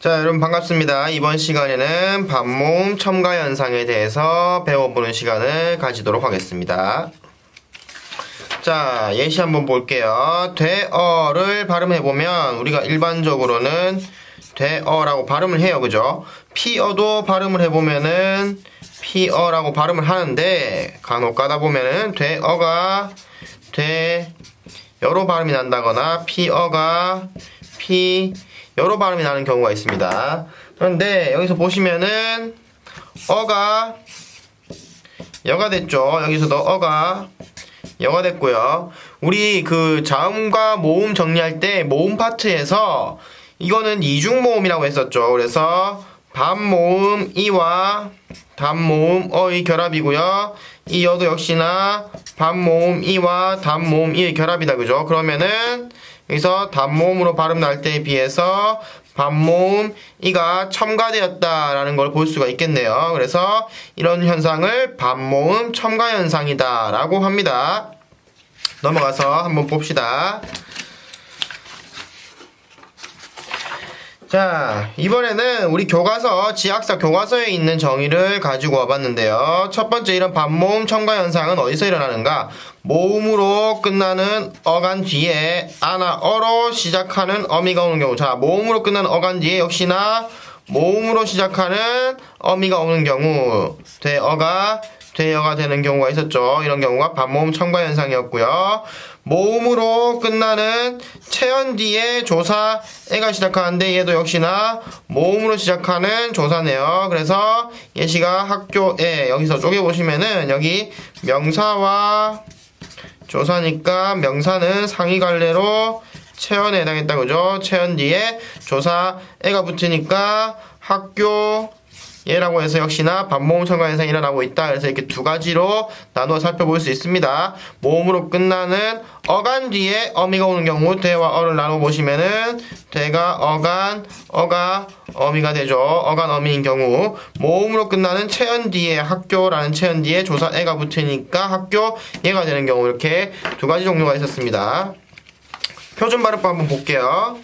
자, 여러분 반갑습니다. 이번 시간에는 반모음 첨가 현상에 대해서 배워보는 시간을 가지도록 하겠습니다. 자, 예시 한번 볼게요. 되어를 발음해보면 우리가 일반적으로는 되어라고 발음을 해요. 그죠? 피어도 발음을 해보면은 피어라고 발음을 하는데 간혹 가다 보면은 되어가 되 여로 발음이 난다거나 피어가 피 여로 발음이 나는 경우가 있습니다. 그런데 여기서 보시면은 어가 여가 됐죠. 여기서도 어가 여가 됐고요. 우리 그 자음과 모음 정리할 때 모음 파트에서 이거는 이중 모음이라고 했었죠. 그래서 반모음 이와 단모음 어의 결합이고요. 이 여도 역시나 반모음 이와 단모음 이의 결합이다. 그죠? 그러면은 여기서 단모음으로 발음 날 때에 비해서 반모음 이가 첨가되었다라는 걸 볼 수가 있겠네요. 그래서 이런 현상을 반모음 첨가 현상이다라고 합니다. 넘어가서 한번 봅시다. 자, 이번에는 우리 교과서, 지학사 교과서에 있는 정의를 가지고 와봤는데요. 첫 번째 이런 반모음 첨가 현상은 어디서 일어나는가? 모음으로 끝나는 어간 뒤에 아나 어로 시작하는 어미가 오는 경우. 자, 모음으로 끝나는 어간 뒤에 역시나 모음으로 시작하는 어미가 오는 경우. 되 어가 되어가 되는 경우가 있었죠. 이런 경우가 반모음 첨가 현상이었고요. 모음으로 끝나는 체연 뒤에 조사 애가 시작하는데 얘도 역시나 모음으로 시작하는 조사네요. 그래서 예시가 학교에 여기서 쪼개 보시면은 여기 명사와 조사니까 명사는 상위 갈래로 체연에 해당했다 그죠? 체연 뒤에 조사 애가 붙으니까 학교 예라고 해서 역시나 반모음 첨가 현상이 일어나고 있다. 그래서 이렇게 두 가지로 나누어 살펴볼 수 있습니다. 모음으로 끝나는 어간 뒤에 어미가 오는 경우 대와 어를 나눠 보시면은 대가 어간 어가 어미가 되죠. 어간 어미인 경우 모음으로 끝나는 체연 뒤에 학교라는 체연 뒤에 조사 애가 붙으니까 학교 얘가 되는 경우 이렇게 두 가지 종류가 있었습니다. 표준 발음법 한번 볼게요.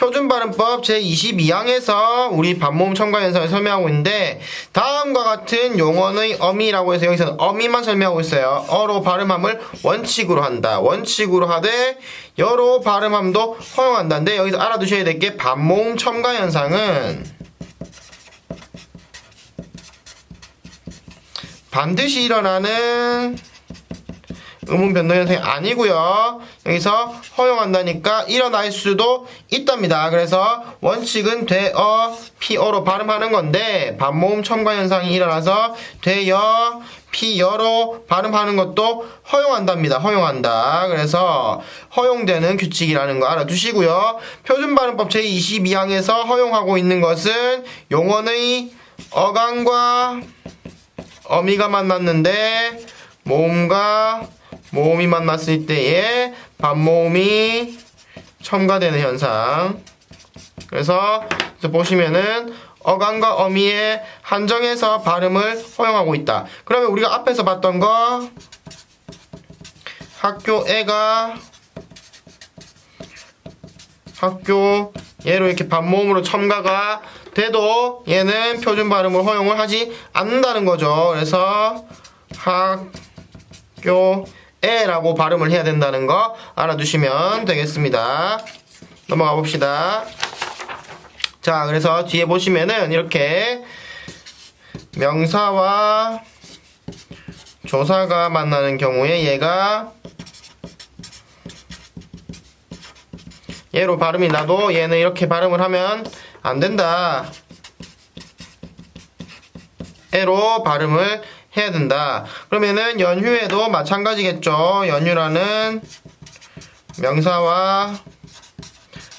표준 발음법 제22항에서 우리 반모음 첨가 현상을 설명하고 있는데 다음과 같은 용언의 어미라고 해서 여기서는 어미만 설명하고 있어요. 어로 발음함을 원칙으로 한다. 원칙으로 하되 여로 발음함도 허용한다는데 여기서 알아두셔야 될 게 반모음 첨가 현상은 반드시 일어나는 의문 변동 현상이 아니고요. 여기서 허용한다니까 일어날 수도 있답니다. 그래서 원칙은 되어 피어로 발음하는 건데 반모음 첨가 현상이 일어나서 되어 피여로 발음하는 것도 허용한답니다. 허용한다. 그래서 허용되는 규칙이라는 거 알아두시고요. 표준 발음법 제22항에서 허용하고 있는 것은 용언의 어간과 어미가 만났는데 모음과 모음이 만났을 때에 반모음이 첨가되는 현상. 그래서 보시면은 어간과 어미의 한정해서 발음을 허용하고 있다. 그러면 우리가 앞에서 봤던 거 학교 애가 학교 얘로 이렇게 반모음으로 첨가가 돼도 얘는 표준 발음을 허용을 하지 않는다는 거죠. 그래서 학교 에라고 발음을 해야 된다는 거 알아두시면 되겠습니다. 넘어가 봅시다. 자, 그래서 뒤에 보시면은 이렇게 명사와 조사가 만나는 경우에 얘가 얘로 발음이 나도 얘는 이렇게 발음을 하면 안 된다. 에로 발음을 해야 된다. 그러면은 연휴에도 마찬가지겠죠. 연휴라는 명사와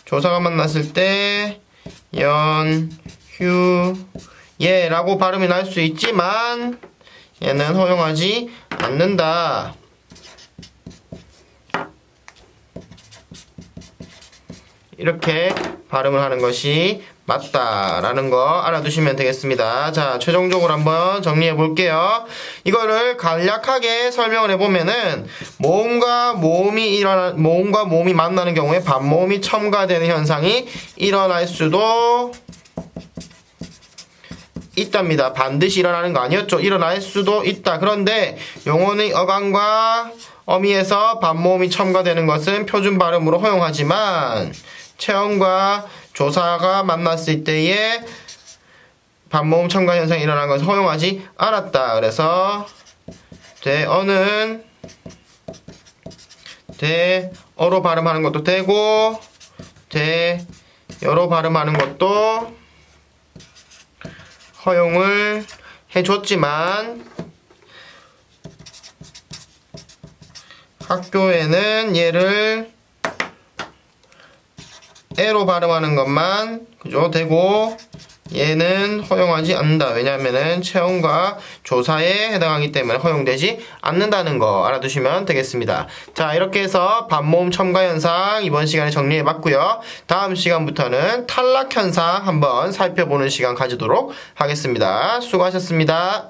조사가 만났을 때 연휴 예라고 발음이 날 수 있지만 얘는 허용하지 않는다. 이렇게 발음을 하는 것이 맞다라는 거 알아두시면 되겠습니다. 자, 최종적으로 한번 정리해 볼게요. 이거를 간략하게 설명을 해보면은 모음과 모음이 일어나 모음과 모음이 만나는 경우에 반모음이 첨가되는 현상이 일어날 수도 있답니다. 반드시 일어나는 거 아니었죠? 일어날 수도 있다. 그런데 용어의 어감과 어미에서 반모음이 첨가되는 것은 표준 발음으로 허용하지만 체험과 조사가 만났을 때에 반모음 첨가 현상이 일어나는 것을 허용하지 않았다. 그래서 대어는 대어로 발음하는 것도 되고 대여로 발음하는 것도 허용을 해줬지만 학교에는 얘를 에로 발음하는 것만 그죠? 되고 얘는 허용하지 않는다. 왜냐하면은 체험과 조사에 해당하기 때문에 허용되지 않는다는 거 알아두시면 되겠습니다. 자 이렇게 해서 반모음 첨가 현상 이번 시간에 정리해 봤고요. 다음 시간부터는 탈락 현상 한번 살펴보는 시간 가지도록 하겠습니다. 수고하셨습니다